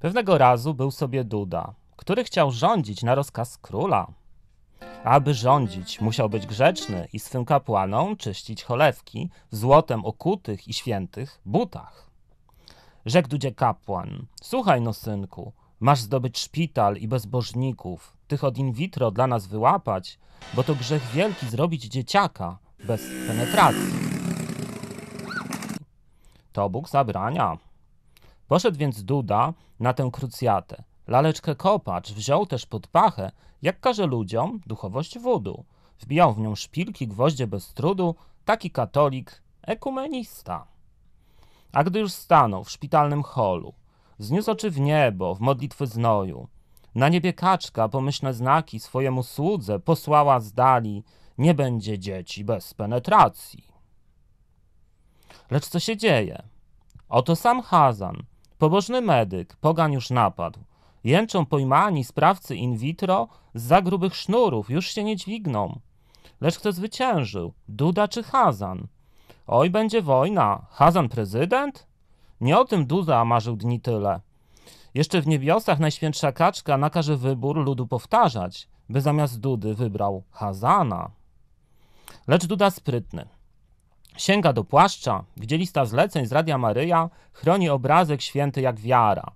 Pewnego razu był sobie Duda, który chciał rządzić na rozkaz króla. Aby rządzić, musiał być grzeczny i swym kapłanom czyścić cholewki w złotem okutych i świętych butach. Rzekł Dudzie kapłan, słuchaj no synku, masz zdobyć szpital i bezbożników, tych od in vitro dla nas wyłapać, bo to grzech wielki zrobić dzieciaka bez penetracji. To Bóg zabrania. Poszedł więc Duda na tę krucjatę. Laleczkę kopacz wziął też pod pachę, jak każe ludziom duchowość wudu. Wbijał w nią szpilki, gwoździe bez trudu, taki katolik, ekumenista. A gdy już stanął w szpitalnym holu, wzniósł oczy w niebo, w modlitwy znoju. Na niebie kaczka pomyślne znaki swojemu słudze posłała z dali, nie będzie dzieci bez penetracji. Lecz co się dzieje? Oto sam Hazan, pobożny medyk, pogan już napadł. Jęczą pojmani sprawcy in vitro z za grubych sznurów, już się nie dźwigną. Lecz kto zwyciężył? Duda czy Hazan? Oj, będzie wojna. Hazan prezydent? Nie o tym Duda marzył dni tyle. Jeszcze w niebiosach najświętsza kaczka nakaże wybór ludu powtarzać, by zamiast Dudy wybrał Hazana. Lecz Duda sprytny. Sięga do płaszcza, gdzie lista zleceń z Radia Maryja chroni obrazek święty jak wiara.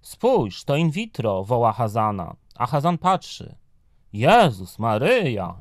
Spójrz, to in vitro, woła Hazana, a Hazan patrzy. Jezus Maryja!